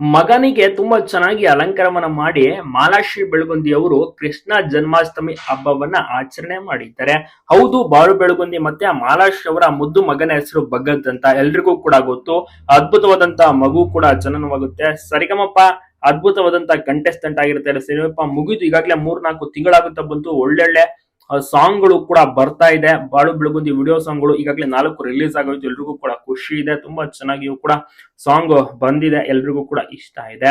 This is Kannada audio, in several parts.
ಮಗನಿಗೆ ತುಂಬಾ ಚೆನ್ನಾಗಿ ಅಲಂಕಾರವನ್ನ ಮಾಡಿ ಮಾಲಾಶ್ರೀ ಬೆಳಗುಂದಿ ಅವರು ಕೃಷ್ಣ ಜನ್ಮಾಷ್ಟಮಿ ಹಬ್ಬವನ್ನ ಆಚರಣೆ ಮಾಡಿದ್ದಾರೆ. ಹೌದು, ಬಾಳು ಬೆಳಗುಂದಿ ಮತ್ತೆ ಮಾಲಾಶ್ರೀ ಅವರ ಮುದ್ದು ಮಗನ ಹೆಸರು ಭಗತ್ ಅಂತ ಎಲ್ರಿಗೂ ಕೂಡ ಗೊತ್ತು. ಅದ್ಭುತವಾದಂತ ಮಗು ಕೂಡ ಜನನವಾಗುತ್ತೆ. ಸರಿಗಮಪ್ಪ ಅದ್ಭುತವಾದಂತ ಕಂಟೆಸ್ಟೆಂಟ್ ಆಗಿರುತ್ತೆ ಸಿನಿಮಪ್ಪ ಮುಗಿದು ಈಗಾಗಲೇ ಮೂರ್ನಾಲ್ಕು ತಿಂಗಳಾಗುತ್ತಾ ಬಂತು. ಒಳ್ಳೊಳ್ಳೆ ಸಾಂಗ್ಗಳು ಕೂಡ ಬರ್ತಾ ಇದೆ. ಬಾಳು ಬೆಳಗುಂದಿ ವಿಡಿಯೋ ಸಾಂಗ್ಗಳು ಈಗಾಗಲೇ ನಾಲ್ಕು ರಿಲೀಸ್ ಆಗೋಯ್ತು. ಎಲ್ರಿಗೂ ಕೂಡ ಖುಷಿ ಇದೆ. ತುಂಬಾ ಚೆನ್ನಾಗಿಯೂ ಕೂಡ ಸಾಂಗ್ ಬಂದಿದೆ. ಎಲ್ರಿಗೂ ಕೂಡ ಇಷ್ಟ ಇದೆ.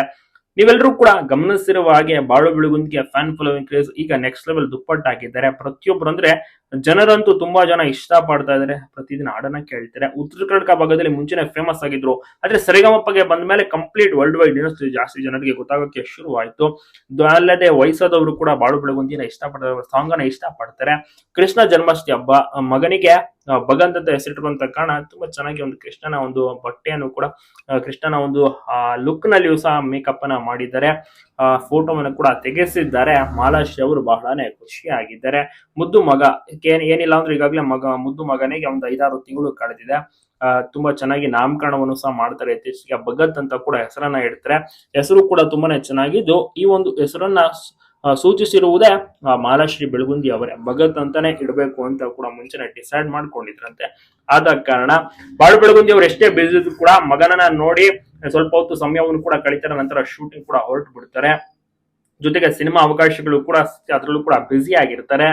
ನೀವೆಲ್ಲರೂ ಕೂಡ ಗಮನಿಸಿರುವ ಹಾಗೆ ಬಾಳು ಬೆಳಗುಂದಿಗೆ ಫ್ಯಾನ್ ಫಾಲೋವಿಂಗ್ ಕ್ರೇಜ್ ಈಗ ನೆಕ್ಸ್ಟ್ ಲೆವೆಲ್ ದುಪ್ಪಟ್ಟಾಕಿದ್ದಾರೆ ಪ್ರತಿಯೊಬ್ಬರು ಅಂದ್ರೆ ಜನರಂತೂ ತುಂಬಾ ಜನ ಇಷ್ಟ ಪಡ್ತಾ ಇದಾರೆ. ಪ್ರತಿದಿನ ಹಾಡನ್ನ ಕೇಳ್ತಾರೆ. ಉತ್ತರ ಕರ್ನಾಟಕ ಭಾಗದಲ್ಲಿ ಮುಂಚೆನೆ ಫೇಮಸ್ ಆಗಿದ್ರು. ಆದ್ರೆ ಸರಿಗಮಪ್ಪಗೆ ಬಂದ ಮೇಲೆ ಕಂಪ್ಲೀಟ್ ವರ್ಲ್ಡ್ ವೈಡ್ ಇನ್ನಷ್ಟು ಜಾಸ್ತಿ ಜನರಿಗೆ ಗೊತ್ತಾಗೋಕೆ ಶುರು ಆಯ್ತು ಇದು ಅಲ್ಲದೆ ವಯಸ್ಸಾದವರು ಕೂಡ ಬಾಳು ಬೆಳಗುಂದಿನ ಇಷ್ಟಪಡ್ತಾರೆ. ಸಾಂಗ್ ಅನ್ನ ಇಷ್ಟಪಡ್ತಾರೆ. ಕೃಷ್ಣ ಜನ್ಮಾಷ್ಟಮಿ ಹಬ್ಬ, ಮಗನಿಗೆ ಭಗಂತ್ ಅಂತ ಹೆಸರಿಟ್ಟಿರುವಂತ ಕಾರಣ ತುಂಬಾ ಚೆನ್ನಾಗಿ ಒಂದು ಕೃಷ್ಣನ ಒಂದು ಬಟ್ಟೆಯನ್ನು ಕೂಡ ಕೃಷ್ಣನ ಒಂದು ಲುಕ್ ನಲ್ಲಿಯೂ ಸಹ ಮೇಕಪ್ ಅನ್ನ ಮಾಡಿದ್ದಾರೆ. ಆ ಫೋಟೋವನ್ನು ಕೂಡ ತೆಗೆಸಿದ್ದಾರೆ. ಮಾಲಾಶ್ರೀ ಅವರು ಬಹಳನೇ ಖುಷಿಯಾಗಿದ್ದಾರೆ. ಮುದ್ದು ಮಗ ಏನ್- ಏನಿಲ್ಲ ಅಂದ್ರೆ ಈಗಾಗಲೇ ಮಗ, ಮುದ್ದು ಮಗನಿಗೆ ಒಂದು ಐದಾರು ತಿಂಗಳು ಕಳೆದಿದೆ. ತುಂಬಾ ಚೆನ್ನಾಗಿ ನಾಮಕರಣವನ್ನು ಸಹ ಮಾಡ್ತಾರೆ. ಇತ್ತೀಚೆಗೆ ಭಗತ್ ಅಂತ ಕೂಡ ಹೆಸರನ್ನ ಇಡ್ತಾರೆ. ಹೆಸರು ಕೂಡ ತುಂಬಾನೇ ಚೆನ್ನಾಗಿದ್ದು, ಈ ಒಂದು ಹೆಸರನ್ನ ಸೂಚಿಸಿರುವುದೇ ಆ, ಮಾಲಾಶ್ರೀ ಬೆಳಗುಂದಿ ಅವರೇ. ಭಗತ್ ಅಂತಾನೆ ಇಡಬೇಕು ಅಂತ ಕೂಡ ಮುಂಚೆನೆ ಡಿಸೈಡ್ ಮಾಡ್ಕೊಂಡಿದ್ರಂತೆ. ಆದ ಕಾರಣ ಬಾಳು ಬೆಳಗುಂದಿ ಅವರು ಎಷ್ಟೇ ಬಿಸಿ ಕೂಡ ಮಗನನ್ನ ನೋಡಿ ಸ್ವಲ್ಪ ಹೊತ್ತು ಸಮಯವನ್ನು ಕೂಡ ಕಳೀತಾರೆ ನಂತರ ಶೂಟಿಂಗ್ ಕೂಡ ಹೊರಟು ಬಿಡ್ತಾರೆ. ಜೊತೆಗೆ ಸಿನಿಮಾ ಅವಕಾಶಗಳು ಕೂಡ ಅದರಲ್ಲೂ ಕೂಡ ಬ್ಯುಸಿ ಆಗಿರ್ತಾರೆ.